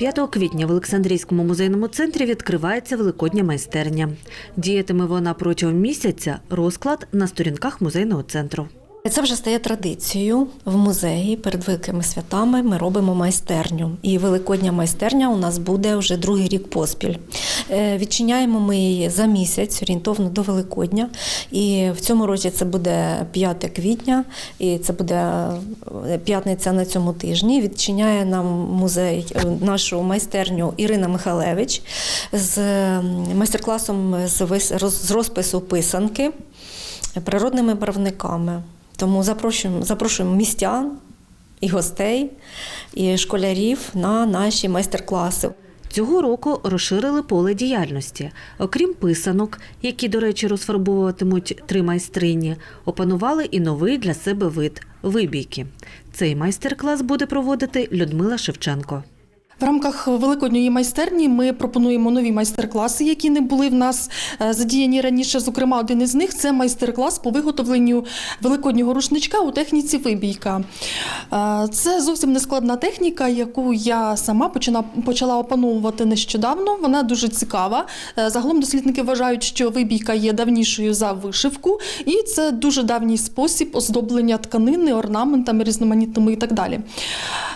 5 квітня в Олександрійському музейному центрі відкривається великодня майстерня. Діятиме вона протягом місяця. Розклад на сторінках музейного центру. Це вже стає традицією в музеї. Перед великими святами ми робимо майстерню. І великодня майстерня у нас буде вже другий рік поспіль. Е, Відчиняємо ми її за місяць, орієнтовно до Великодня. І в цьому році це буде 5 квітня, і це буде е, п'ятниця на цьому тижні. Відчиняє нам музей е, нашу майстерню Ірина Михалевич з майстер-класом з розпису писанки природними барвниками. Тому запрошуємо, запрошуємо містян і гостей, і школярів на наші майстер-класи. Цього року розширили поле діяльності. Окрім писанок, які, до речі, розфарбовуватимуть три майстрині, опанували і новий для себе вид вибійки. Цей майстер-клас буде проводити Людмила Шевченко. В рамках великодньої майстерні ми пропонуємо нові майстер-класи, які не були в нас е, задіяні раніше. Зокрема, один із них це майстер-клас по виготовленню великоднього рушничка у техніці вибійка. Е, Це зовсім нескладна техніка, яку я сама почина- почала опановувати нещодавно. Вона дуже цікава. Е, Загалом дослідники вважають, що вибійка є давнішою за вишивку, і це дуже давній спосіб оздоблення тканини, орнаментами різноманітними і так далі.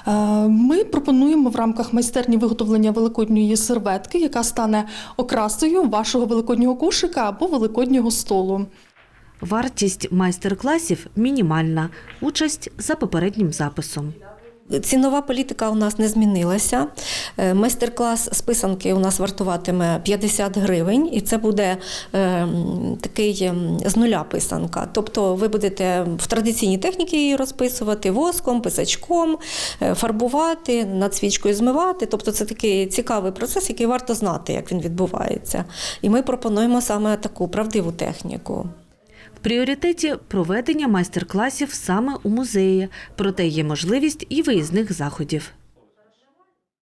Е, Ми пропонуємо в рамках майстерні виготовлення великодньої серветки, яка стане окрасою вашого великоднього кошика або великоднього столу. Вартість майстер-класів мінімальна. Участь за попереднім записом. Цінова політика у нас не змінилася. Е, Майстер-клас з писанки у нас вартуватиме 50 гривень, і це буде е, такий з нуля писанка. Тобто ви будете в традиційній техніці її розписувати воском, писачком, е, фарбувати, над свічкою змивати. Тобто це такий цікавий процес, який варто знати, як він відбувається. І ми пропонуємо саме таку правдиву техніку. В пріоритеті проведення майстер-класів саме у музеї, проте є можливість і виїзних заходів.